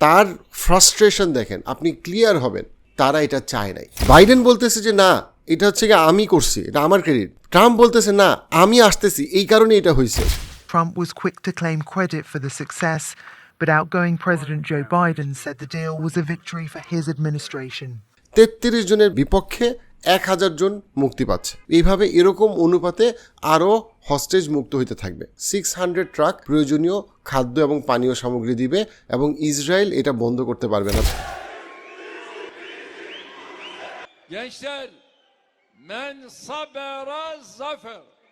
তার ফ্রাস্ট্রেশন দেখেন আপনি ক্লিয়ার হবেন তারা এটা চায় নাই। বাইডেন বলতেছে যে না এটা হচ্ছে কি আমি করছি এটা আমার ক্রেডিট ট্রাম্প বলতেছে না আমি আসতেছি এই কারণে এটা হয়েছে Trump was quick to claim credit for the success but outgoing president Joe Biden said the deal was a victory for his administration 33 জনের বিপক্ষে এক হাজার জন মুক্তি পাচ্ছে। এইভাবে এরকম অনুপাতে আরও হস্টেজ মুক্ত হইতে থাকবে। সিক্স হান্ড্রেড ট্রাক প্রয়োজনীয় খাদ্য এবং পানীয় সামগ্রী দিবে এবং ইসরায়েল এটা বন্ধ করতে পারবে না।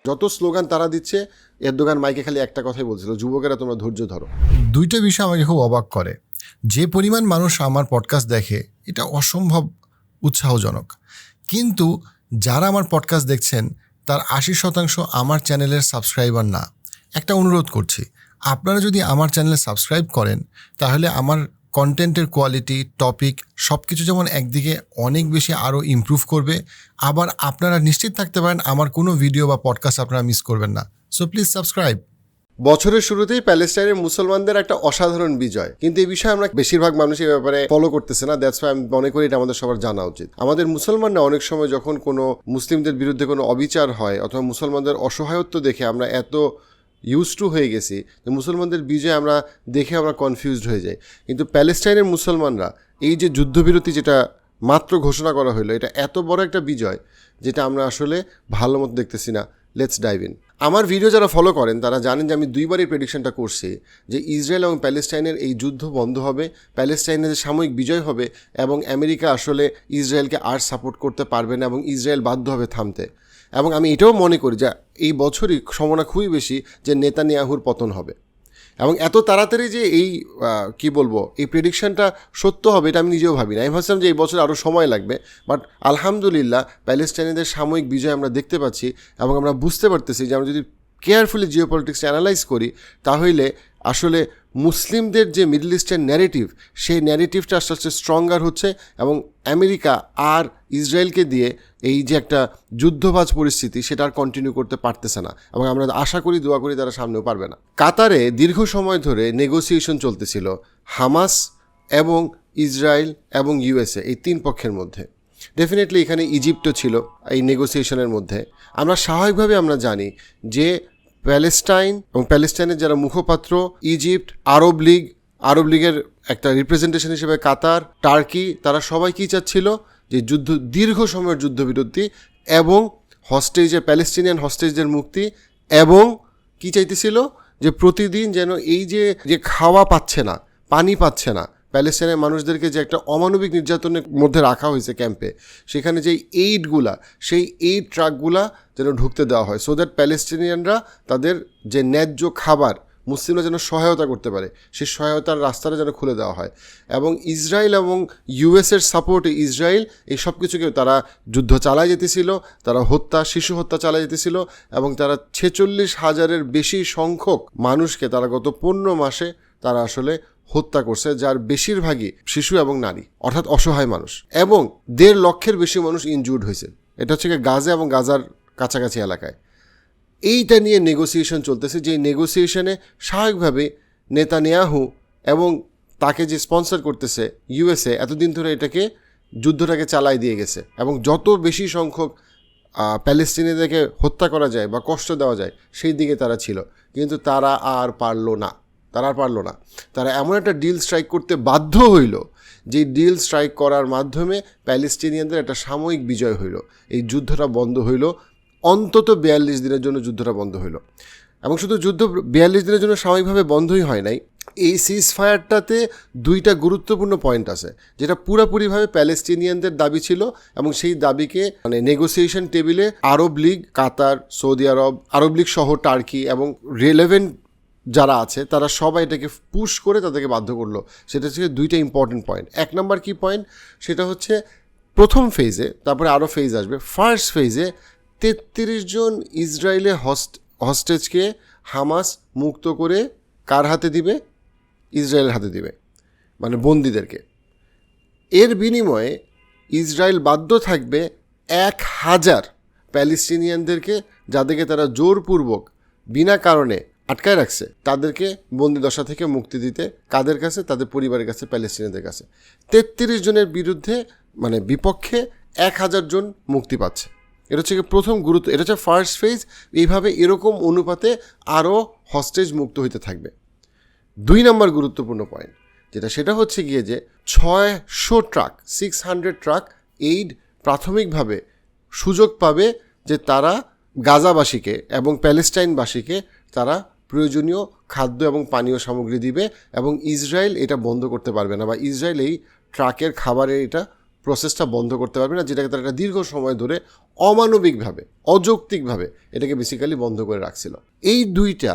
যত স্লোগান তারা দিচ্ছে এরদোগান মাইকে খালি একটা কথাই বলছিল যুবকেরা তোমরা ধৈর্য ধরো। দুইটা বিষয় আমাকে খুব অবাক করে। যে পরিমাণ মানুষ আমার পডকাস্ট দেখে এটা অসম্ভব উৎসাহজনক। কিন্তু যারা আমার পডকাস্ট দেখছেন, তার আশি শতাংশ আমার চ্যানেলের সাবস্ক্রাইবার না। একটা অনুরোধ করছি, আপনারা যদি আমার চ্যানেলে সাবস্ক্রাইব করেন, তাহলে আমার কন্টেন্টের কোয়ালিটি টপিক সব কিছু যেমন একদিকে অনেক বেশি আরও ইমপ্রুভ করবে, আবার আপনারা নিশ্চিত থাকতে পারেন আমার কোনো ভিডিও বা পডকাস্ট আপনারা মিস করবেন না। সো প্লিজ সাবস্ক্রাইব বছরের শুরুতেই প্যালেস্টাইনের মুসলমানদের একটা অসাধারণ বিজয়। কিন্তু এই বিষয়ে আমরা বেশিরভাগ মানুষ এই ব্যাপারে ফলো করতেছে না দ্যাটস আমি মনে করি এটা আমাদের সবার জানা উচিত। আমাদের মুসলমানরা অনেক সময় যখন কোনো মুসলিমদের বিরুদ্ধে কোনো অবিচার হয় অথবা মুসলমানদের অসহায়ত্ব দেখে আমরা এত ইউজ টু হয়ে গেছি যে মুসলমানদের বিজয় আমরা দেখে আমরা কনফিউজড হয়ে যাই। কিন্তু প্যালেস্টাইনের মুসলমানরা এই যে যুদ্ধবিরতি যেটা মাত্র ঘোষণা করা হলো, এটা এত বড় একটা বিজয় যেটা আমরা আসলে ভালো মতো দেখতেছি না। লেটস ডাইভ ইন আমার ভিডিও যারা ফলো করেন, তারা জানেন যে আমি দুইবারই প্রেডিকশনটা করছি যে ইসরায়েল এবং প্যালেস্টাইনের এই যুদ্ধ বন্ধ হবে, প্যালেস্টাইনের যে সাময়িক বিজয় হবে এবং আমেরিকা আসলে ইসরায়েলকে আর সাপোর্ট করতে পারবে না এবং ইসরায়েল বাধ্য হবে থামতে। এবং আমি এটাও মনে করি যে এই বছরই সম্ভাবনা খুবই বেশি যে নেতানিয়াহুর পতন হবে। এবং এত তাড়াতাড়ি যে এই কি বলব, এই প্রেডিকশানটা সত্য হবে, এটা আমি নিজেও ভাবি না। আমি ভাবছিলাম যে এই বছর আরও সময় লাগবে বাট আলহামদুলিল্লাহ প্যালেস্টাইনিদের সাময়িক বিজয় আমরা দেখতে পাচ্ছি এবং আমরা বুঝতে পারতেছি যে আমরা যদি কেয়ারফুলি জিও পলিটিক্স অ্যানালাইজ করি, তাহলে আসলে মুসলিমদের যে মিডল ইস্টের ন্যারেটিভ সেই ন্যারেটিভটা আস্তে আস্তে স্ট্রঙ্গার হচ্ছে এবং আমেরিকা আর ইসরায়েলকে দিয়ে এই যে একটা যুদ্ধবাজ পরিস্থিতি, সেটা আর কন্টিনিউ করতে পারতেছে না এবং আমরা আশা করি, দোয়া করি তারা সামনেও পারবে না। কাতারে দীর্ঘ সময় ধরে নেগোসিয়েশন চলতেছিল হামাস এবং ইসরায়েল এবং ইউএসএ এই তিন পক্ষের মধ্যে। ডেফিনেটলি এখানে ইজিপ্টও ছিল এই নেগোসিয়েশনের মধ্যে। আমরা স্বাভাবিকভাবে আমরা জানি যে প্যালেস্টাইন এবং প্যালেস্টাইনের যারা মুখপাত্র, ইজিপ্ট, আরব লীগ, আরব লীগের একটা রিপ্রেজেন্টেশন হিসেবে কাতার, টার্কি, তারা সবাই কী চাচ্ছিল? যে যুদ্ধ, দীর্ঘ সময়ের যুদ্ধবিরতি এবং হস্টেজের প্যালেস্টিনিয়ান হস্টেজদের মুক্তি এবং কি চাইতেছিল? যে প্রতিদিন যেন এই যে যে খাওয়া পাচ্ছে না, পানি পাচ্ছে না প্যালেস্টাইনের মানুষদেরকে যে একটা অমানবিক নির্যাতনের মধ্যে রাখা হয়েছে ক্যাম্পে, সেখানে যে এইডগুলা সেই এইড ট্রাকগুলা যেন ঢুকতে দেওয়া হয় সো দ্যাট প্যালেস্টিনিয়ানরা তাদের যে ন্যায্য খাবার মুসলিমরা যেন সহায়তা করতে পারে, সেই সহায়তার রাস্তাটা যেন খুলে দেওয়া হয়। এবং ইসরায়েল এবং ইউএসের সাপোর্টে ইসরায়েল এই সব কিছুকে তারা যুদ্ধ চালায় যেতেছিল, তারা হত্যা, শিশু হত্যা চালায় যেতেছিল, এবং তারা ছেচল্লিশ হাজারের বেশি সংখ্যক মানুষকে তারা গত পনেরো মাসে তারা আসলে হত্যা করছে, যার বেশিরভাগই শিশু এবং নারী, অর্থাৎ অসহায় মানুষ। এবং দেড় লক্ষের বেশি মানুষ ইনজুর্ড হয়েছে। এটা হচ্ছে গাজা এবং গাজার কাছাকাছি এলাকায়। এইটা নিয়ে নেগোসিয়েশন চলতেছে যে নেগোসিয়েশনে স্বাভাবিকভাবে নেতানিয়াহু এবং তাকে যে স্পন্সর করতেছে ইউএসএ এতদিন ধরে এটাকে, যুদ্ধটাকে চালাই দিয়ে গেছে। এবং যত বেশি সংখ্যক প্যালেস্টিনিদেরকে হত্যা করা যায় বা কষ্ট দেওয়া যায়, সেই দিকে তারা ছিল। কিন্তু তারা আর পারল না। তারা আর পারল না। তারা এমন একটা ডিল স্ট্রাইক করতে বাধ্য হইল যে ডিল স্ট্রাইক করার মাধ্যমে প্যালেস্টিনিয়ানদের একটা সাময়িক বিজয় হইল। এই যুদ্ধটা বন্ধ হইল, অন্তত বিয়াল্লিশ দিনের জন্য যুদ্ধটা বন্ধ হইল। এবং শুধু যুদ্ধ বিয়াল্লিশ দিনের জন্য সাময়িকভাবে বন্ধই হয় নাই, এই সিজ ফায়ারটাতে দুইটা গুরুত্বপূর্ণ পয়েন্ট আছে, যেটা পুরোপুরিভাবে প্যালেস্টিনিয়ানদের দাবি ছিল এবং সেই দাবিকে মানে নেগোসিয়েশন টেবিলে Arab league, Qatar, Saudi Arab Arab league সহ টার্কি এবং রেলেভেন্ট যারা আছে, তারা সবাই এটাকে পুশ করে তাদেরকে বাধ্য করল। সেটা হচ্ছে দুইটা ইম্পর্টেন্ট পয়েন্ট এক নাম্বার কি পয়েন্ট সেটা হচ্ছে প্রথম ফেজে তারপরে আরও ফেজ আসবে। ফার্স্ট ফেজে তেত্রিশ জন ইসরায়েলে হস্ট হস্টেজকে হামাস মুক্ত করে কার হাতে দিবে? ইসরায়েলের হাতে দিবে। মানে বন্দীদেরকে। এর বিনিময়ে ইসরায়েল বাধ্য থাকবে এক হাজার প্যালেস্টিনিয়ানদেরকে যাদেরকে তারা জোরপূর্বক, বিনা কারণে আটকায় রাখছে, তাদেরকে বন্দি দশা থেকে মুক্তি দিতে কাদের কাছে? তাদের পরিবারের কাছে প্যালেস্টিনিয়াদের কাছে। তেত্রিশ জনের বিরুদ্ধে মানে বিপক্ষে এক হাজার জন মুক্তি পাচ্ছে। এটা হচ্ছে প্রথম গুরুত্ব, এটা হচ্ছে ফার্স্ট ফেজ এইভাবে এরকম অনুপাতে আরও হস্টেজ মুক্ত হইতে থাকবে। দুই নম্বর গুরুত্বপূর্ণ পয়েন্ট যেটা সেটা হচ্ছে গিয়ে যে ছয়শো truck six hundred truck aid প্রাথমিকভাবে সুযোগ পাবে যে তারা গাজাবাসীকে এবং প্যালেস্টাইনবাসীকে তারা প্রয়োজনীয় খাদ্য এবং পানীয় সামগ্রী দিবে এবং ইসরায়েল এটা বন্ধ করতে পারবে না বা ইসরায়েল এই ট্রাকের খাবারের এটা প্রসেসটা বন্ধ করতে পারবে না, যেটাকে তারা একটা দীর্ঘ সময় ধরে অমানবিকভাবে, অযৌক্তিকভাবে এটাকে বেসিক্যালি বন্ধ করে রাখছিল। এই দুইটা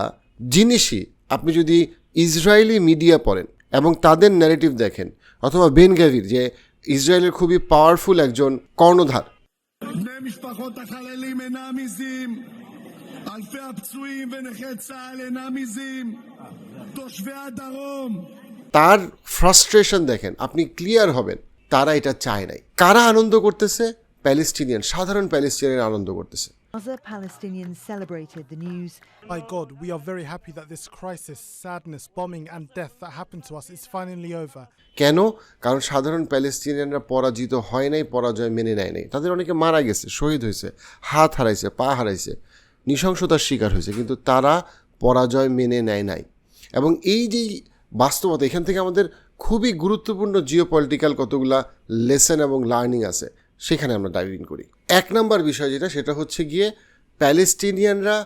জিনিসই আপনি যদি ইসরায়েলি মিডিয়া পড়েন এবং তাদের ন্যারেটিভ দেখেন অথবা বেন গ্যাভির যে ইসরায়েলের খুবই পাওয়ারফুল একজন কর্ণধার। אלפי הפצועים ונכי צה"ל אינם עיזים, תושבי הדרום তার ফ্রাস্ট্রেশন দেখেন আপনি ক্লিয়ার হবেন তারা এটা চায় নাই কারা আনন্দ করতেছে প্যালেস্টিনিয়ান সাধারণ প্যালেস্টিনিয়ান আনন্দ করতেছে Other Palestinians celebrated the news. By God, we are very happy that this crisis, sadness, bombing, and death that happened to us is finally over. কেন কারণ সাধারণ প্যালেস্টিনিয়ানরা পরাজিত হয় নাই পরাজয় মেনে নেয় নাই তাদের অনেকে মারা গেছে শহীদ হয়েছে হাত হারাইছে পা হারাইছে নৃশংসতার শিকার হয়েছে, কিন্তু তারা পরাজয় মেনে নেয় নাই। এবং এই যে বাস্তবতা, এখান থেকে আমাদের খুবই গুরুত্বপূর্ণ জিও পলিটিক্যাল কতগুলা লেসন এবং লার্নিং আছে, সেখানে আমরা ডাইভ ইন করি। এক নম্বর বিষয় যেটা, সেটা হচ্ছে গিয়ে প্যালেস্টিনিয়ানরা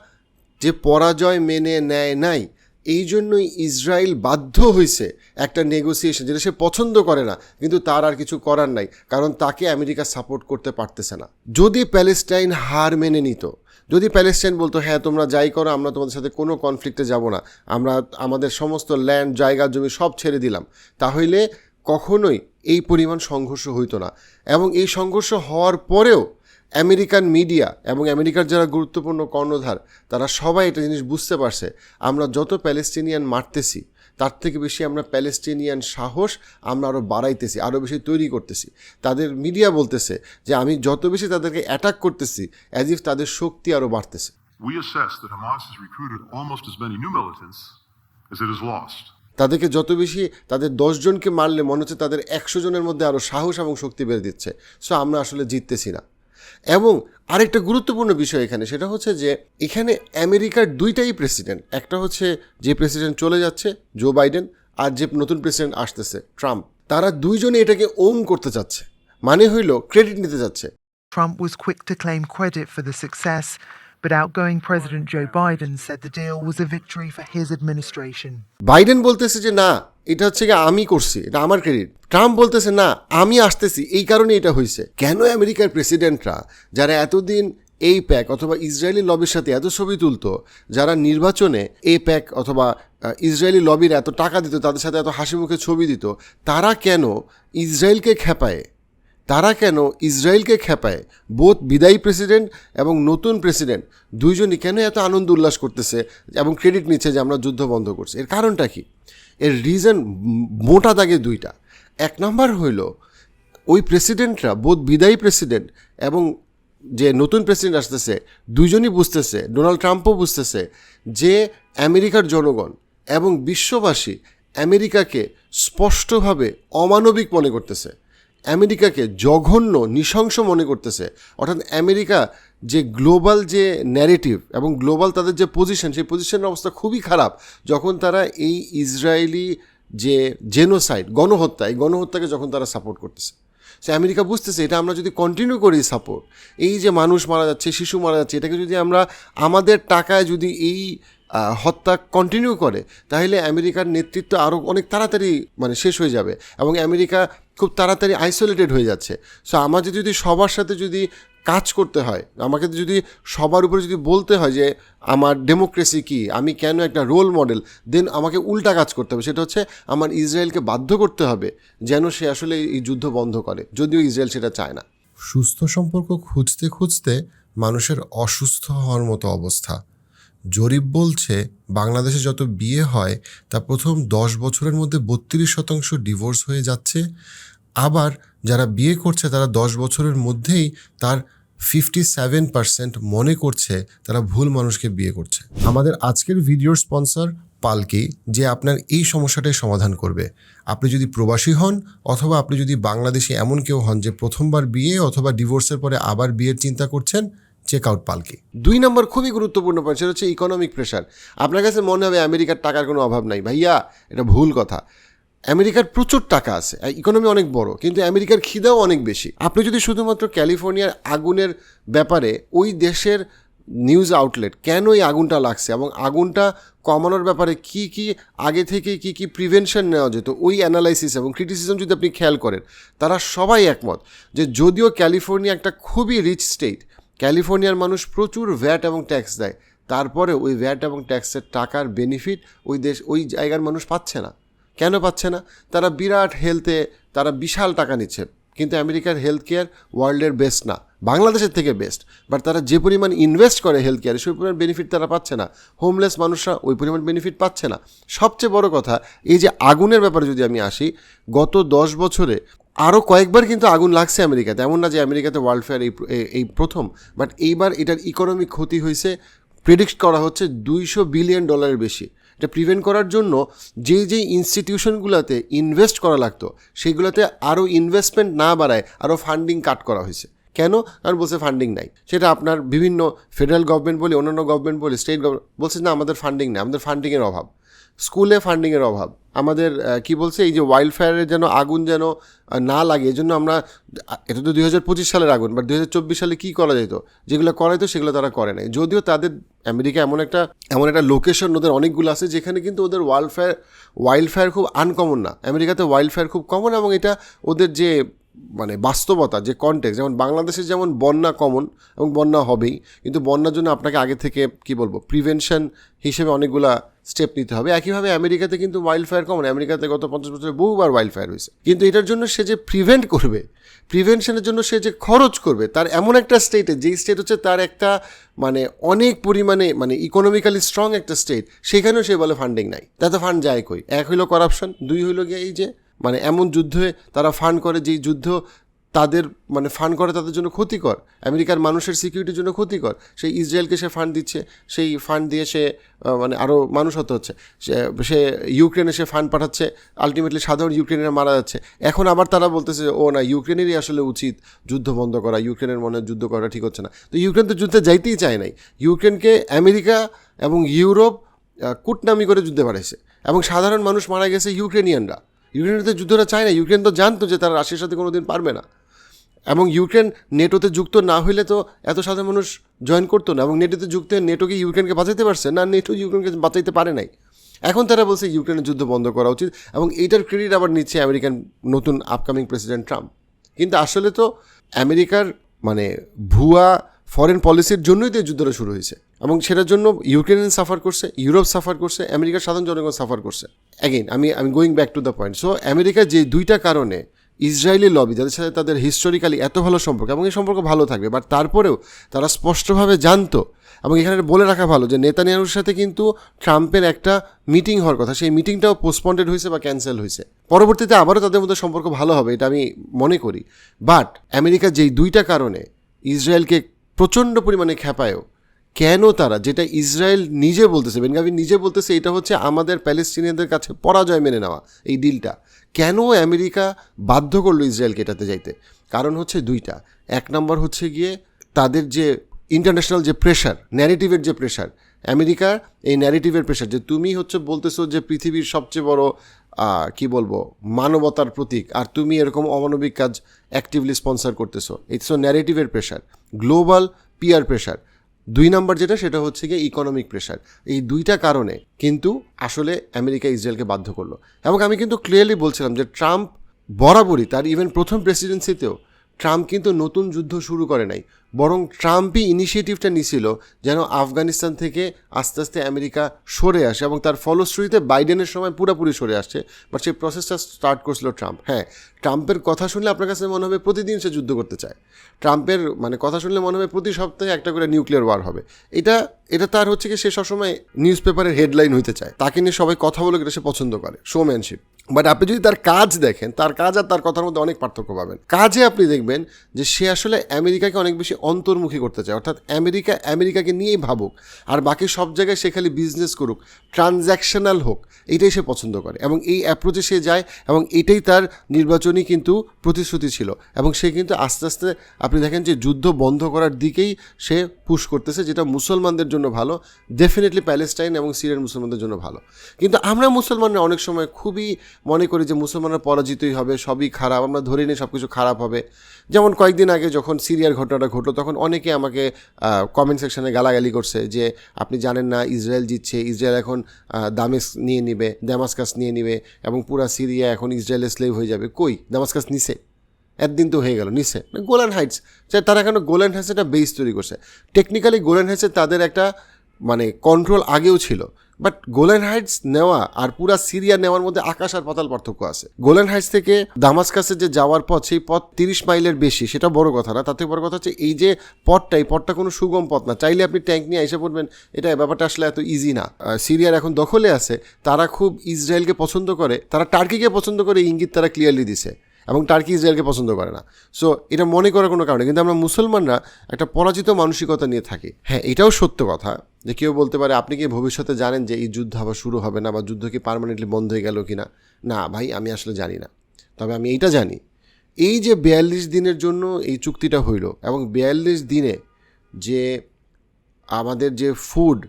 যে পরাজয় মেনে নেয় নাই এই জন্যই ইসরায়েল বাধ্য হয়েছে একটা নেগোসিয়েশন যেটা সে পছন্দ করে না, কিন্তু তার আর কিছু করার নাই, কারণ তাকে আমেরিকা সাপোর্ট করতে পারতেছে না। যদি প্যালেস্টাইন হার মেনে নিত, যদি প্যালেস্টাইন বলতো হ্যাঁ তোমরা যাই করো, আমরা তোমাদের সাথে কোনো কনফ্লিক্টে যাব না, আমরা আমাদের সমস্ত ল্যান্ড জায়গা, জমি সব ছেড়ে দিলাম, তাহলে কখনোই এই পরিমাণ সংঘর্ষ হইতো না। এবং এই সংঘর্ষ হওয়ার পরেও আমেরিকান মিডিয়া এবং আমেরিকার যারা গুরুত্বপূর্ণ কর্ণধার তারা সবাই এটা জিনিস বুঝতে পারছে। আমরা যত প্যালেস্টিনিয়ান মারতেছি তার থেকে বেশি আমরা প্যালেস্টিনিয়ান সাহস আমরা আরও বাড়াইতেছি আরও বেশি তৈরি করতেছি। তাদের মিডিয়া বলতেছে যে আমি যত বেশি তাদেরকে অ্যাটাক করতেছি অ্যাজ ইফ তাদের শক্তি আরও বাড়তেছে। We assess that Hamas has recruited almost as many new militants as it has lost. তাদেরকে যত বেশি তাদের দশজনকে মারলে মনে হচ্ছে তাদের একশো জনের মধ্যে আরও সাহস এবং শক্তি বেড়ে দিচ্ছে। সো আমরা আসলে জিততেছি না। এবং আরেকটা গুরুত্বপূর্ণ বিষয় এখানে, সেটা হচ্ছে যে এখানে আমেরিকার দুইটাই প্রেসিডেন্ট একটা হচ্ছে যে প্রেসিডেন্ট চলে যাচ্ছে জো বাইডেন আর যে নতুন প্রেসিডেন্ট আসতেছে ট্রাম্প তারা দুইজনে এটাকে ওন করতে চাচ্ছে। মানে হইল ক্রেডিট নিতে যাচ্ছে Trump was quick to claim credit for but outgoing President Joe Biden said the deal was a victory for his administration. Biden বলতেছে যে, না, এটা হচ্ছে কি আমি করছি, এটা আমার ক্রেডিট ট্রাম্প বলতেছে, না, আমি আসতেছি, এই কারণে এটা হয়েছে। কেন আমেরিকার প্রেসিডেন্টরা যারা এতদিন এই প্যাক অথবা ইসরায়েলি লবির সাথে এত ছবি তুলতো, যারা নির্বাচনে এই প্যাক অথবা ইসরায়েলি লবির এত টাকা দিত, তাদের সাথে এত হাসি মুখে ছবি দিত, তারা কেন ইসরায়েলকে খেপায়? তারা কেন ইসরায়েলকে খেপায়? বোধ বিদায়ী প্রেসিডেন্ট এবং নতুন প্রেসিডেন্ট। দুইজনই কেন এত আনন্দ উল্লাস করতেছে এবং ক্রেডিট নিচ্ছে যে আমরা যুদ্ধ বন্ধ করছি? এর কারণটা কি? এর রিজন মোটা দাগে দুইটা। এক নম্বর হইল, ওই প্রেসিডেন্টরা বোধ বিদায়ী প্রেসিডেন্ট এবং যে নতুন প্রেসিডেন্ট আসতেছে, দুইজনই বুঝতেছে, ডোনাল্ড ট্রাম্পও বুঝতেছে যে আমেরিকার জনগণ এবং বিশ্ববাসী আমেরিকাকে স্পষ্টভাবে অমানবিক মনে করতেছে। আমেরিকাকে জঘন্য, নৃশংস মনে করতেছে। অর্থাৎ আমেরিকা যে গ্লোবাল যে ন্যারেটিভ এবং গ্লোবাল তাদের যে পজিশন সেই পজিশনের অবস্থা খুবই খারাপ। যখন তারা এই ইসরায়েলি যে জেনোসাইড গণহত্যা, এই গণহত্যাকে যখন তারা সাপোর্ট করতেছে। সে আমেরিকা বুঝতেছে এটা আমরা যদি কন্টিনিউ করি সাপোর্ট এই যে মানুষ মারা যাচ্ছে, শিশু মারা যাচ্ছে, এটাকে যদি আমরা আমাদের টাকায় যদি এই হত্যা কন্টিনিউ করে, তাহলে আমেরিকার নেতৃত্ব আরও অনেক তাড়াতাড়ি মানে শেষ হয়ে যাবে। এবং আমেরিকা খুব তাড়াতাড়ি আইসোলেটেড হয়ে যাচ্ছে। সো আমাদের যদি সবার সাথে যদি কাজ করতে হয়, আমাকে যদি সবার উপরে যদি বলতে হয় যে, আমার ডেমোক্রেসি কি? আমি কেন একটা রোল মডেল দেন আমাকে উল্টা কাজ করতে হবে। সেটা হচ্ছে, আমার ইসরায়েলকে বাধ্য করতে হবে যেন সে আসলে এই যুদ্ধ বন্ধ করে। যদিও ইসরায়েল সেটা চায় না। সুস্থ সম্পর্ক খুঁজতে খুঁজতে মানুষের অসুস্থ হওয়ার মতো অবস্থা। জরিপ বলছে, বাংলাদেশে যত বিয়ে হয়, তা প্রথম দশ বছরের মধ্যে বত্রিশ শতাংশ ডিভোর্স হয়ে যাচ্ছে। আবার যারা বিয়ে করছে, তারা দশ বছরের মধ্যেই তার ফিফটি সেভেন পার্সেন্ট মনে করছে, তারা ভুল মানুষকে বিয়ে করছে। আমাদের আজকের ভিডিওর স্পন্সর পালকি, যে আপনার এই সমস্যাটাই সমাধান করবে। আপনি যদি প্রবাসী হন, অথবা আপনি যদি বাংলাদেশে এমন কেউ হন যে প্রথমবার বিয়ে অথবা ডিভোর্সের পরে আবার বিয়ের চিন্তা করছেন চেক আউট পালকি। দুই নম্বর খুবই গুরুত্বপূর্ণ পয়েন্ট সেটা হচ্ছে ইকোনমিক প্রেশার আপনার কাছে মনে হবে আমেরিকার টাকার কোনো অভাব নাই। ভাইয়া, এটা ভুল কথা। আমেরিকার প্রচুর টাকা আছে ইকোনমি অনেক বড়, কিন্তু আমেরিকার খিদাও অনেক বেশি। আপনি যদি শুধুমাত্র ক্যালিফোর্নিয়ার আগুনের ব্যাপারে ওই দেশের নিউজ আউটলেট কেন এই আগুনটা লাগছে এবং আগুনটা কমানোর ব্যাপারে কি কি আগে থেকে কি কি প্রিভেনশন নেওয়া যেত, ওই অ্যানালাইসিস এবং ক্রিটিসিজম যদি আপনি খেয়াল করেন, তারা সবাই একমত যে যদিও ক্যালিফোর্নিয়া একটা খুবই রিচ স্টেট ক্যালিফোর্নিয়ার মানুষ প্রচুর ভ্যাট এবং ট্যাক্স দেয়। তারপরে ওই ভ্যাট এবং ট্যাক্সের টাকার বেনিফিট ওই দেশ, ওই জায়গার মানুষ পাচ্ছে না। কেন পাচ্ছে না? তারা বিরাট হেলথে, তারা বিশাল টাকা নিচ্ছে। কিন্তু আমেরিকার হেলথ কেয়ার ওয়ার্ল্ডের বেস্ট না, বাংলাদেশের থেকে বেস্ট। বাট তারা যে পরিমাণ ইনভেস্ট করে হেলথ কেয়ারে সেই পরিমাণ বেনিফিট তারা পাচ্ছে না। হোমলেস মানুষরা ওই পরিমাণ বেনিফিট পাচ্ছে না। সবচেয়ে বড় কথা, এই যে আগুনের ব্যাপারে যদি আমি আসি, গত দশ বছরে আরও কয়েকবার কিন্তু আগুন লাগছে আমেরিকাতে। এমন না যে আমেরিকাতে ওয়ার্ল্ড ফেয়ার এই এই- প্রথম বাট এইবার এটার ইকোনমিক ক্ষতি হয়েছে। প্রেডিক্ট করা হচ্ছে দুইশো বিলিয়ন ডলারের বেশি। এটা প্রিভেন্ট করার জন্য যে যে ইনস্টিটিউশনগুলোতে ইনভেস্ট করা লাগতো, সেগুলোতে আরও ইনভেস্টমেন্ট না বাড়ায় আরও ফান্ডিং কাট করা হয়েছে। কেন? কারণ বলছে ফান্ডিং নাই। সেটা আপনার বিভিন্ন ফেডারেল গভর্নমেন্ট বলি, অন্যান্য গভর্নমেন্ট বলি স্টেট গভর্নমেন্ট বলছে না, আমাদের ফান্ডিং নেই। আমাদের ফান্ডিংয়ের অভাব। স্কুলে ফান্ডিংয়ের অভাব। আমাদের কি বলছে, এই যে ওয়াইল্ড ফায়ারের যেন আগুন যেন না লাগে, এজন্য আমরা এটা তো দুই হাজার পঁচিশ সালের আগুন বাট দুই হাজার চব্বিশ সালে কী করা যেত? যেগুলো করা যেত সেগুলো তারা করে নাই। যদিও তাদের আমেরিকা এমন একটা এমন একটা লোকেশন ওদের অনেকগুলো আছে, যেখানে কিন্তু ওদের ওয়াইল্ড ফায়ার ওয়াইল্ড ফায়ার খুব আনকমন না। আমেরিকাতে ওয়াইল্ড ফায়ার খুব কমন এবং এটা ওদের যে মানে বাস্তবতা, যে কন্টেক্স যেমন বাংলাদেশে যেমন বন্যা কমন এবং বন্যা হবেই, কিন্তু বন্যার জন্য আপনাকে আগে থেকে, কি বলব প্রিভেনশন হিসেবে অনেকগুলা স্টেপ নিতে হবে। একইভাবে আমেরিকাতে কিন্তু ওয়াইল্ড ফায়ার কমন আমেরিকাতে গত পঞ্চাশ বছরে বহুবার ওয়াইল্ড ফায়ার হয়েছে। কিন্তু এটার জন্য সে যে প্রিভেন্ট করবে প্রিভেনশনের জন্য সে যে খরচ করবে, তার এমন একটা স্টেটে যেই স্টেট হচ্ছে তার একটা মানে অনেক পরিমাণে মানে ইকোনমিক্যালি স্ট্রং একটা স্টেট সেখানেও সে বলে ফান্ডিং নাই। তাতে ফান্ড যায় কই? এক হইল করাপশন দুই হইল গিয়ে এই যে মানে এমন যুদ্ধে তারা ফান্ড করে, যেই যুদ্ধ তাদের মানে ফান্ড করা তাদের জন্য ক্ষতিকর। আমেরিকার মানুষের সিকিউরিটির জন্য ক্ষতিকর। সেই ইসরায়েলকে সে ফান্ড দিচ্ছে, সেই ফান্ড দিয়ে সে মানে আরও মানুষ হতে হচ্ছে। সে- ইউক্রেনে সে ফান্ড পাঠাচ্ছে আলটিমেটলি সাধারণ ইউক্রেনের মারা যাচ্ছে। এখন আবার তারা বলতেছে, ও না, ইউক্রেনেরই আসলে উচিত যুদ্ধ বন্ধ করা। ইউক্রেনের মনে যুদ্ধ করা ঠিক হচ্ছে না। তো ইউক্রেন তো যুদ্ধে যাইতেই চায় নাই। ইউক্রেনকে আমেরিকা এবং ইউরোপ কূটনামি করে যুদ্ধে পাঠাইছে। এবং সাধারণ মানুষ মারা গেছে ইউক্রেনিয়ানরা। ইউক্রেনের যুদ্ধটা চায় না। ইউক্রেন তো জানতো যে তারা রাশিয়ার সাথে কোনো দিন পারবে না। এবং ইউক্রেন নেটোতে যুক্ত না হইলে তো এত সাধারণ মানুষ জয়েন করতো না এবং নেটোতে যুক্ত হয়ে নেটো কি ইউক্রেনকে বাঁচাইতে পারছে? না, নেটো ইউক্রেনকে বাঁচাইতে পারে নাই। এখন তারা বলছে ইউক্রেনের যুদ্ধ বন্ধ করা উচিত এবং এইটার ক্রেডিট আবার নিচ্ছে আমেরিকান নতুন আপকামিং প্রেসিডেন্ট ট্রাম্প। কিন্তু আসলে তো আমেরিকার মানে ভুয়া ফরেন পলিসির জন্যই তো যুদ্ধটা শুরু হয়েছে এবং সেটার জন্য ইউক্রেন সাফার করছে, ইউরোপ সাফার করছে, আমেরিকার সাধারণ জনগণ সাফার করছে। অ্যাগেন আমি আমি going back to the point so America যে দুইটা কারণে ইসরায়েলি লবি যাদের সাথে তাদের হিস্টোরিক্যালি এত ভালো সম্পর্ক, এবং এই সম্পর্ক ভালো থাকবে বাট তারপরেও তারা স্পষ্টভাবে জানতো, এবং এখানে বলে রাখা ভালো যে নেতানিয়াহুর সাথে কিন্তু ট্রাম্পের একটা মিটিং হওয়ার কথা, সেই মিটিংটাও পোস্টপন্ডেড হয়েছে বা ক্যান্সেল হয়েছে। পরবর্তীতে আবারও তাদের মধ্যে সম্পর্ক ভালো হবে, এটা আমি মনে করি। বাট আমেরিকা যেই দুইটা কারণে ইসরায়েলকে প্রচণ্ড পরিমাণে খেপায়ও কেন তারা? যেটা ইসরায়েল নিজে বলতেছে বেনগাভি নিজে বলতেছে, এটা হচ্ছে আমাদের প্যালেস্টিনিয়ানদের কাছে পরাজয় মেনে নেওয়া, এই ডিলটা কেন আমেরিকা বাধ্য করল ইসরায়েলকে এটাতে যাইতে? কারণ হচ্ছে দুইটা। এক নম্বর হচ্ছে গিয়ে তাদের যে ইন্টারন্যাশনাল যে প্রেশার ন্যারেটিভের যে প্রেশার আমেরিকার এই ন্যারেটিভের প্রেশার যে তুমি হচ্ছে বলতেছো যে পৃথিবীর সবচেয়ে বড় কি বলব, মানবতার প্রতীক, আর তুমি এরকম অমানবিক কাজ অ্যাক্টিভলি স্পন্সর করতেছো। ইটস ও ন্যারেটিভের প্রেশার গ্লোবাল পিয়ার প্রেশার দুই নাম্বার যেটা, সেটা হচ্ছে গিয়ে ইকোনমিক প্রেশার এই দুইটা কারণে কিন্তু আসলে আমেরিকা ইসরায়েলকে বাধ্য করল। এবং আমি কিন্তু ক্লিয়ারলি বলছিলাম যে ট্রাম্প বরাবরই, তার ইভেন প্রথম প্রেসিডেন্সিতেও ট্রাম্প কিন্তু নতুন যুদ্ধ শুরু করে নাই। বরং ট্রাম্পই ইনিশিয়েটিভটা নিছিল যেন আফগানিস্তান থেকে আস্তে আস্তে আমেরিকা সরে আসে এবং তার ফলশ্রুতিতে বাইডেনের সময় পুরোপুরি সরে আসছে বাট সেই প্রসেসটা স্টার্ট করছিল ট্রাম্প। হ্যাঁ ট্রাম্পের কথা শুনলে আপনার কাছে মনে হবে প্রতিদিন সে যুদ্ধ করতে চায়। ট্রাম্পের মানে কথা শুনলে মনে হবে প্রতি সপ্তাহে একটা করে নিউক্লিয়ার ওয়ার হবে। এটা এটা তার হচ্ছে কি সে সবসময় নিউজ পেপারের হেডলাইন হইতে চায়। তাকে নিয়ে সবাই কথা বলে সে পছন্দ করে শোম্যানশিপ বাট আপনি যদি তার কাজ দেখেন, তার কাজ আর তার কথার মধ্যে অনেক পার্থক্য পাবেন। কাজে আপনি দেখবেন যে সে আসলে আমেরিকাকে অনেক বেশি অন্তর্মুখী করতে চায়। অর্থাৎ আমেরিকা, আমেরিকাকে নিয়েই ভাবুক, আর বাকি সব জায়গায় সে খালি বিজনেস করুক ট্রানজ্যাকশনাল হোক, এইটাই সে পছন্দ করে। এবং এই অ্যাপ্রোচে সে যায়, এবং এটাই তার নির্বাচনী কিন্তু প্রতিশ্রুতি ছিল। এবং সে কিন্তু আস্তে আস্তে, আপনি দেখেন যে যুদ্ধ বন্ধ করার দিকেই সে পুশ করতেছে, যেটা মুসলমানদের জন্য ভালো ডেফিনেটলি প্যালেস্টাইন এবং সিরিয়ার মুসলমানদের জন্য ভালো। কিন্তু আমরা মুসলমানরা অনেক সময় খুবই মনে করি যে মুসলমানরা পরাজিতই হবে, সবই খারাপ, আমরা ধরে নিই সব কিছু খারাপ হবে। যেমন কয়েকদিন আগে যখন সিরিয়ার ঘটনাটা ঘটলো তখন অনেকে আমাকে কমেন্ট সেকশনে গালাগালি করছে যে আপনি জানেন না ইসরায়েল জিতছে, ইসরায়েল এখন দামেস নিয়ে নিবে, দামাস্কাস নিয়ে নিবে এবং পুরা সিরিয়া এখন ইসরায়েলের স্লেভ হয়ে যাবে। কই? দামাস্কাস নিছে? একদিন তো হয়ে গেল, নিছে? গোলান হাইটস তারা কেন গোলান হাইটস একটা বেস তৈরি করছে? টেকনিক্যালি গোলান হাইটসে তাদের একটা মানে কন্ট্রোল আগেও ছিল। বাট গোলান হাইটস নেওয়া আর পুরা সিরিয়া নেওয়ার মধ্যে আকাশ আর পাতাল পার্থক্য আছে। গোলান হাইটস থেকে দামাসকাসে যে যাওয়ার পথ, সেই পথ তিরিশ মাইলের বেশি, সেটা বড় কথা না। তাতে বড় কথা হচ্ছে এই যে পথটা, এই পথটা কোনো সুগম পথ না। চাইলে আপনি ট্যাঙ্ক নিয়ে এসে পড়বেন, এটা ব্যাপারটা আসলে এত ইজি না। সিরিয়ার এখন দখলে আছে, তারা খুব ইসরায়েলকে পছন্দ করে, তারা টার্কিকে পছন্দ করে ইঙ্গিত তারা ক্লিয়ারলি দিছে। এবং টার্কি ইসরায়েলকে পছন্দ করে না। সো এটা মনে করার কোনো কারণে কিন্তু আমরা মুসলমানরা একটা পরাজিত মানসিকতা নিয়ে থাকি। হ্যাঁ এটাও সত্য কথা যে কেউ বলতে পারে, আপনি কি ভবিষ্যতে জানেন যে এই যুদ্ধ আবার শুরু হবে না বা যুদ্ধ কি পার্মানেন্টলি বন্ধ হয়ে গেল কি না না ভাই, আমি আসলে জানি না। তবে আমি এইটা জানি, এই যে বিয়াল্লিশ দিনের জন্য এই চুক্তিটা হইল এবং বিয়াল্লিশ দিনে যে আমাদের যে ফুড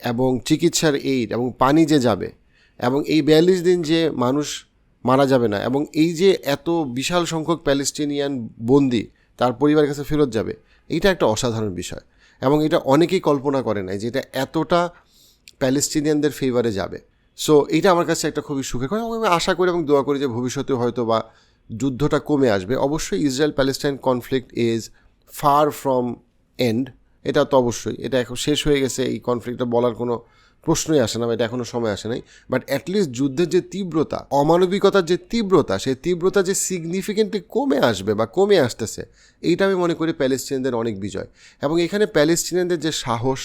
এবং চিকিৎসার এইড এবং পানি যে যাবে এবং এই বিয়াল্লিশ দিন যে মানুষ মারা যাবে না। এবং এই যে এত বিশাল সংখ্যক প্যালেস্টিনিয়ান বন্দি তার পরিবারের কাছে ফেরত যাবে, এইটা একটা অসাধারণ বিষয়। এবং এটা অনেকেই কল্পনা করে নাই যে এটা এতটা প্যালেস্টিনিয়ানদের ফেভারে যাবে। সো এটা আমার কাছে একটা খুবই সুখের কথা আমি আশা করি এবং দোয়া করি যে ভবিষ্যতে হয়তো বা যুদ্ধটা কমে আসবে। অবশ্যই Israel Palestine conflict is far from end এটা তো অবশ্যই। এটা এখন শেষ হয়ে গেছে, এই কনফ্লিক্টটা বলার কোনো প্রশ্নই আসে না বা এটা এখনও সময় আসে নাই বাট অ্যাটলিস্ট যুদ্ধের যে তীব্রতা, অমানবিকতার যে তীব্রতা, সেই তীব্রতা যে সিগনিফিকেন্টলি কমে আসবে বা কমে আসতেছে, এইটা আমি মনে করি প্যালেস্টিনিয়ানদের অনেক বিজয়। এবং এখানে প্যালেস্টিনিয়ানদের যে সাহস,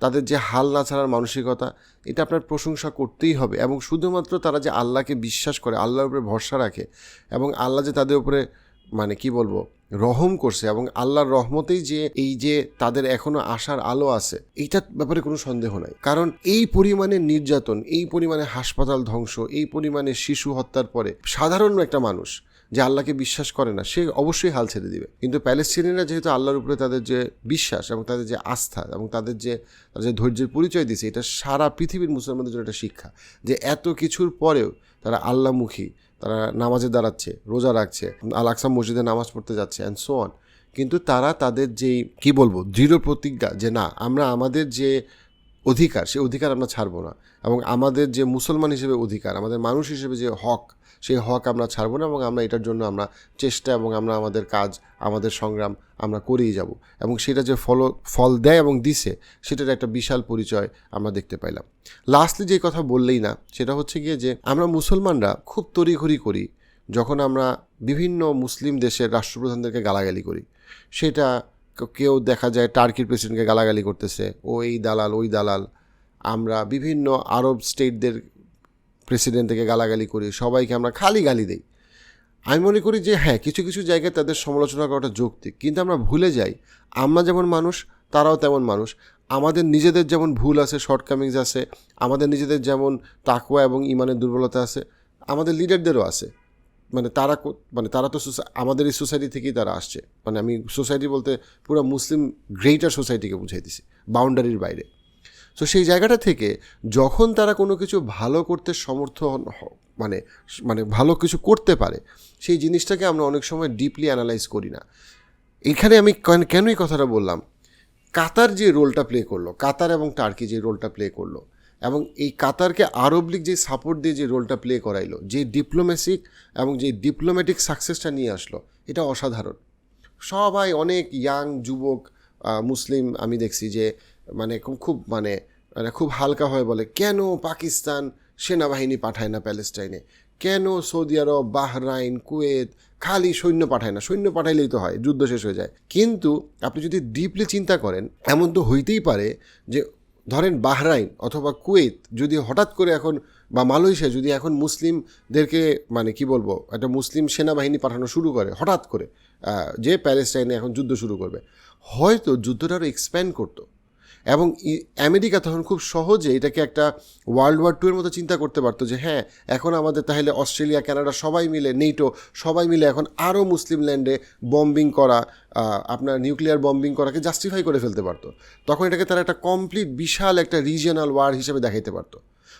তাদের যে হাল না ছাড়ার মানসিকতা, এটা আপনার প্রশংসা করতেই হবে। এবং শুধুমাত্র তারা যে আল্লাহকে বিশ্বাস করে, আল্লাহর উপরে ভরসা রাখে, এবং আল্লাহ যে তাদের উপরে মানে কি বলব, রহম করছে এবং আল্লাহর রহমতেই যে এই যে তাদের এখনও আশার আলো আছে, এইটার ব্যাপারে কোনো সন্দেহ নাই। কারণ এই পরিমাণে নির্যাতন, এই পরিমাণে হাসপাতাল ধ্বংস, এই পরিমাণে শিশু হত্যার পরে সাধারণ একটা মানুষ যে আল্লাহকে বিশ্বাস করে না, সে অবশ্যই হাল ছেড়ে দিবে। কিন্তু প্যালেস্টিনিয়ানরা যেহেতু আল্লাহর উপরে তাদের যে বিশ্বাস এবং তাদের যে আস্থা এবং তাদের যে তাদের যে ধৈর্যের পরিচয় দিছে, এটা সারা পৃথিবীর মুসলমানদের জন্য একটা শিক্ষা যে এত কিছুর পরেও তারা আল্লাহমুখী তারা নামাজে দাঁড়াচ্ছে, রোজা রাখছে আল আকসাম মসজিদে নামাজ পড়তে যাচ্ছে অ্যান্ড সো অন কিন্তু তারা তাদের যেই, কি বলব, দৃঢ় প্রতিজ্ঞা যে না, আমরা আমাদের যে অধিকার, সে অধিকার আমরা ছাড়বো না। এবং আমাদের যে মুসলমান হিসেবে অধিকার, আমাদের মানুষ হিসেবে যে হক সেই হক আমরা ছাড়বো না এবং আমরা এটার জন্য আমরা চেষ্টা এবং আমরা আমাদের কাজ, আমাদের সংগ্রাম আমরা করেই যাব। এবং সেটা যে ফল ফল দেয় এবং দিছে, সেটার একটা বিশাল পরিচয় আমরা দেখতে পাইলাম। লাস্টলি যে কথা বললেই না, সেটা হচ্ছে গিয়ে যে আমরা মুসলমানরা খুব তড়িঘড়ি করি যখন আমরা বিভিন্ন মুসলিম দেশের রাষ্ট্রপ্রধানদেরকে গালাগালি করি। সেটা কেউ দেখা যায় টার্কির প্রেসিডেন্টকে গালাগালি করতেছে, ও এই দালাল, ওই দালাল। আমরা বিভিন্ন আরব স্টেটদের প্রেসিডেন্ট থেকে গালাগালি করি, সবাইকে আমরা খালি গালি দেই। আমি মনে করি যে হ্যাঁ কিছু কিছু জায়গায় তাদের সমালোচনা করাটা যৌক্তিক। কিন্তু আমরা ভুলে যাই, আমরা যেমন মানুষ, তারাও তেমন মানুষ। আমাদের নিজেদের যেমন ভুল আছে শর্টকামিংস আছে, আমাদের নিজেদের যেমন তাকুয়া এবং ইমানের দুর্বলতা আছে, আমাদের লিডারদেরও আছে। মানে তারা মানে তারা তো আমাদের এই সোসাইটি থেকেই তারা আসছে। মানে আমি সোসাইটি বলতে পুরো মুসলিম গ্রেটার সোসাইটিকে বুঝাই দিছি বাউন্ডারির বাইরে। সো সেই জায়গাটা থেকে যখন তারা কোনো কিছু ভালো করতে সমর্থন মানে মানে ভালো কিছু করতে পারে, সেই জিনিসটাকে আমরা অনেক সময় ডিপলি অ্যানালাইজ করি না। এখানে আমি কেন এই কথাটা বললাম? কাতার যে রোলটা প্লে করল, কাতার এবং টার্কি যে রোলটা প্লে করল, এবং এই কাতারকে আরব লীগ যে সাপোর্ট দিয়ে যে রোলটা প্লে করাইলো, যে ডিপ্লোমেসিক এবং যে ডিপ্লোম্যাটিক সাকসেসটা নিয়ে আসলো, এটা অসাধারণ। সবাই অনেক ইয়াং যুবক মুসলিম আমি দেখছি যে মানে খুব মানে মানে খুব হালকা হয়ে বলে, কেন পাকিস্তান সেনাবাহিনী পাঠায় না প্যালেস্টাইনে? কেন সৌদি আরব, বাহরাইন, কুয়েত খালি সৈন্য পাঠায় না? সৈন্য পাঠাইলেই তো হয়, যুদ্ধ শেষ হয়ে যায়। কিন্তু আপনি যদি ডিপলি চিন্তা করেন, এমন তো হইতেই পারে যে, ধরেন বাহরাইন অথবা কুয়েত যদি হঠাৎ করে এখন, বা মালয়েশিয়া যদি এখন মুসলিমদেরকে মানে কি বলব, একটা মুসলিম সেনাবাহিনী পাঠানো শুরু করে, হঠাৎ করে যে প্যালেস্টাইনে এখন যুদ্ধ শুরু করবে, হয়তো যুদ্ধটা আরও এক্সপ্যান্ড করতো। এবং আমেরিকা তখন খুব সহজে এটাকে একটা ওয়ার্ল্ড ওয়ার টু এর মতো চিন্তা করতে পারতো যে হ্যাঁ এখন আমাদের তাহলে অস্ট্রেলিয়া, কানাডা সবাই মিলে নেটো সবাই মিলে এখন আরও মুসলিম ল্যান্ডে বম্বিং করা আপনার নিউক্লিয়ার বম্বিং করাকে জাস্টিফাই করে ফেলতে পারতো। তখন এটাকে তারা একটা কমপ্লিট বিশাল একটা রিজিয়নাল ওয়ার হিসেবে দেখাইতে পারতো।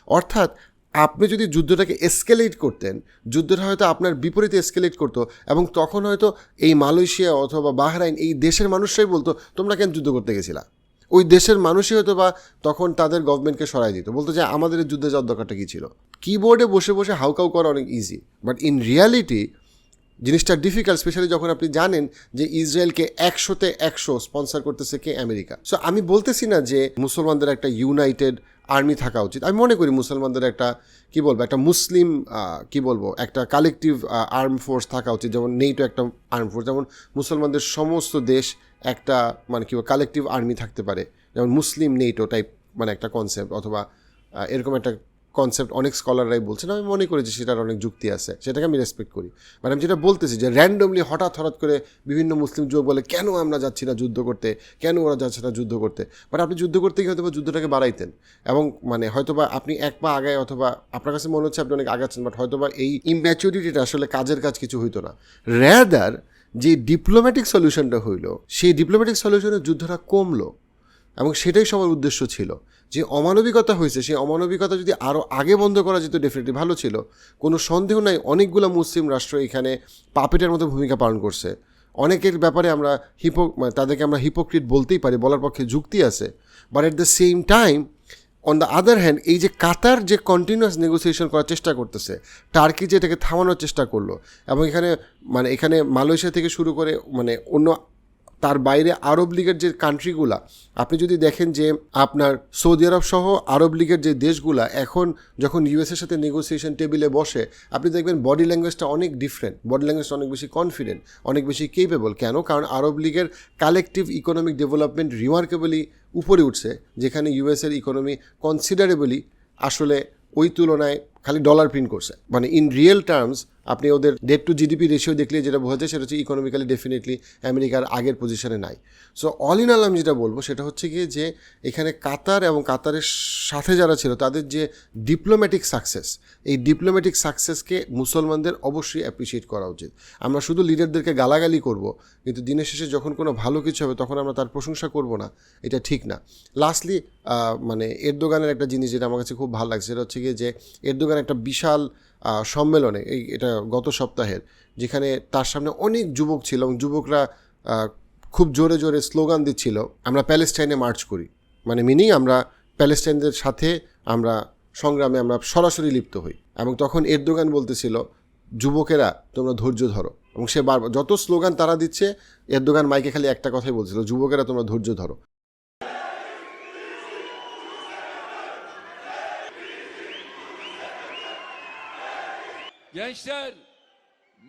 অর্থাৎ আপনি যদি যুদ্ধটাকে এসকেলেট করতেন, যুদ্ধটা হয়তো আপনার বিপরীতে এসকেলেট করতো এবং তখন হয়তো এই মালয়েশিয়া অথবা বাহরাইন এই দেশের মানুষরাই বলতো, তোমরা কেন যুদ্ধ করতে গেছিলা? ওই দেশের মানুষই হয়তো বা তখন তাদের গভর্নমেন্টকে সরাই দিত। বলতো যে, আমাদের যুদ্ধে যাওয়ার দরকারটা কী ছিল? কিবোর্ডে বসে বসে হাউকাউ করা অনেক ইজি বাট ইন রিয়ালিটি জিনিসটা ডিফিকাল্ট স্পেশালি যখন আপনি জানেন যে, ইসরায়েলকে একশোতে একশো স্পন্সর করতেছে কে? আমেরিকা। সো আমি বলতেছি না যে, মুসলমানদের একটা ইউনাইটেড আর্মি থাকা উচিত। আমি মনে করি মুসলমানদের একটা, কি বলব, একটা মুসলিম কি বলব, একটা কালেকটিভ আর্ম ফোর্স থাকা উচিত। যেমন নেইটো একটা আর্ম ফোর্স যেমন মুসলমানদের সমস্ত দেশ একটা মানে কি কালেকটিভ আর্মি থাকতে পারে। যেমন মুসলিম নেইটো টাইপ মানে একটা কনসেপ্ট অথবা এরকম একটা কনসেপ্ট অনেক স্কলাররাই বলছেন। আমি মনে করি যে সেটার অনেক যুক্তি আছে। সেটাকে আমি রেসপেক্ট করি। মানে আমি যেটা বলতেছি যে র্যান্ডমলি হঠাৎ হঠাৎ করে বিভিন্ন মুসলিম যুবক বলে, কেন আমরা যাচ্ছি না যুদ্ধ করতে? কেন ওরা যাচ্ছে না যুদ্ধ করতে? বাট আপনি যুদ্ধ করতে গিয়ে হয়তো বা যুদ্ধটাকে বাড়াইতেন। এবং মানে হয়তোবা আপনি এক পা আগায় অথবা আপনার কাছে মনে হচ্ছে আপনি অনেক আগাচ্ছেন বাট হয়তোবা এই ইম্যাচুরিটিটা আসলে কাজের কাজ কিছু হইতো না। র্যাদার যে ডিপ্লোম্যাটিক সলিউশনটা হইল, সেই ডিপ্লোম্যাটিক সলিউশনের যুদ্ধটা কমলো এবং সেটাই সবার উদ্দেশ্য ছিল। যে অমানবিকতা হয়েছে, সেই অমানবিকতা যদি আরও আগে বন্ধ করা যেত ডেফিনেটলি ভালো ছিল। কোনো সন্দেহ নাই, অনেকগুলো মুসলিম রাষ্ট্র এখানে পাপেটের মতো ভূমিকা পালন করছে। অনেকের ব্যাপারে আমরা হিপো তাদেরকে আমরা হিপোক্রিট বলতেই পারি, বলার পক্ষে যুক্তি আছে। But at the same time on the other hand এই যে কাতার যে কন্টিনিউয়াস নেগোসিয়েশন করার চেষ্টা করতেছে টার্কি যে এটাকে থামানোর চেষ্টা করল, এবং এখানে মানে এখানে মালয়েশিয়া থেকে শুরু করে মানে অন্য, তার বাইরে আরব লীগের যে কান্ট্রিগুলা আপনি যদি দেখেন যে আপনার সৌদি আরব সহ আরব লীগের যে দেশগুলা এখন যখন ইউএসের সাথে নেগোসিয়েশন টেবিলে বসে, আপনি দেখবেন বডি ল্যাঙ্গুয়েজটা অনেক ডিফারেন্ট বডি ল্যাঙ্গুয়েজটা অনেক বেশি কনফিডেন্ট অনেক বেশি কেপেবল কেন? কারণ আরব লীগের কালেকটিভ ইকোনমিক ডেভেলপমেন্ট রিমার্কেবলি উপরে উঠছে, যেখানে ইউএসের ইকোনমি কনসিডারেবলি আসলে ওই তুলনায় খালি ডলার প্রিন্ট করছে। মানে ইন রিয়েল টার্মস আপনি ওদের ডেট টু জিডিপি রেশিও দেখলে যেটা বোঝা যায়, সেটা হচ্ছে ইকোনমিক্যালি ডেফিনেটলি আমেরিকার আগের পজিশনে নাই। সো অল ইন অল আমি যেটা বলব, সেটা হচ্ছে গিয়ে যে এখানে কাতার এবং কাতারের সাথে যারা ছিল, তাদের যে ডিপ্লোম্যাটিক সাকসেস এই ডিপ্লোম্যাটিক সাকসেসকে মুসলমানদের অবশ্যই অ্যাপ্রিসিয়েট করা উচিত। আমরা শুধু লিডারদেরকে গালাগালি করব, কিন্তু দিনের শেষে যখন কোনো ভালো কিছু হবে, তখন আমরা তার প্রশংসা করব না, এটা ঠিক না। লাস্টলি মানে এরদোগানের একটা জিনিস যেটা আমার কাছে খুব ভালো লাগছে, সেটা হচ্ছে গিয়ে যে এরদোগান একটা বিশাল সম্মেলনে, এই এটা গত সপ্তাহের, যেখানে তার সামনে অনেক যুবক ছিল এবং যুবকরা খুব জোরে জোরে স্লোগান দিচ্ছিল, আমরা প্যালেস্টাইনে মার্চ করি। মানে মিনিং আমরা প্যালেস্টাইনদের সাথে আমরা সংগ্রামে আমরা সরাসরি লিপ্ত হই। এবং তখন এরদোগান বলতেছিল, যুবকেরা, তোমরা ধৈর্য ধরো। এবং সে বারবার, যত স্লোগান তারা দিচ্ছে, এরদোগান মাইকে খালি একটা কথাই বলছিল, যুবকেরা, তোমরা ধৈর্য ধরো। Gençler,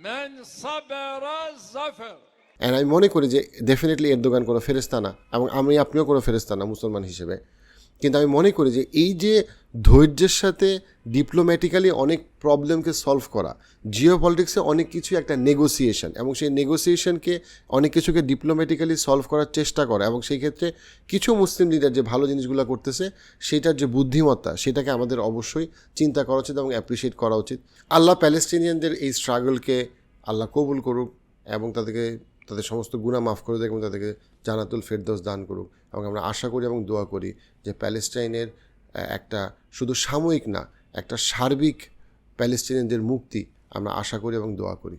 men sabera zafer. And আমি মনে করি যে ডেফিনেটলি এর দোকান কোনো ফেরেস্তা না, এবং আমি আপনিও কোনো ফেরেস্তা না, মুসলমান হিসেবে কিন্তু আমি মনে করি যে এই যে ধৈর্যের সাথে ডিপ্লোম্যাটিক্যালি অনেক প্রবলেমকে সলভ করা জিও পলিটিক্সে অনেক কিছু একটা নেগোসিয়েশন এবং সেই নেগোসিয়েশনকে অনেক কিছুকে ডিপ্লোম্যাটিক্যালি সলভ করার চেষ্টা করা এবং সেই ক্ষেত্রে কিছু মুসলিম লিডার যে ভালো জিনিসগুলো করতেছে, সেটার যে বুদ্ধিমত্তা সেটাকে আমাদের অবশ্যই চিন্তা করা উচিত এবং অ্যাপ্রিসিয়েট করা উচিত। আল্লাহ প্যালেস্টিনিয়ানদের এই স্ট্রাগলকে আল্লাহ কবুল করুক এবং তাদেরকে, তাদের সমস্ত গুণা মাফ করে দেয় এবং তাদেরকে জানাতুল ফেরদোস দান করুক। এবং আমরা আশা করি এবং দোয়া করি যে প্যালেস্টাইনের একটা শুধু সাময়িক না, একটা সার্বিক প্যালেস্টাইনদের মুক্তি আমরা আশা করি এবং দোয়া করি।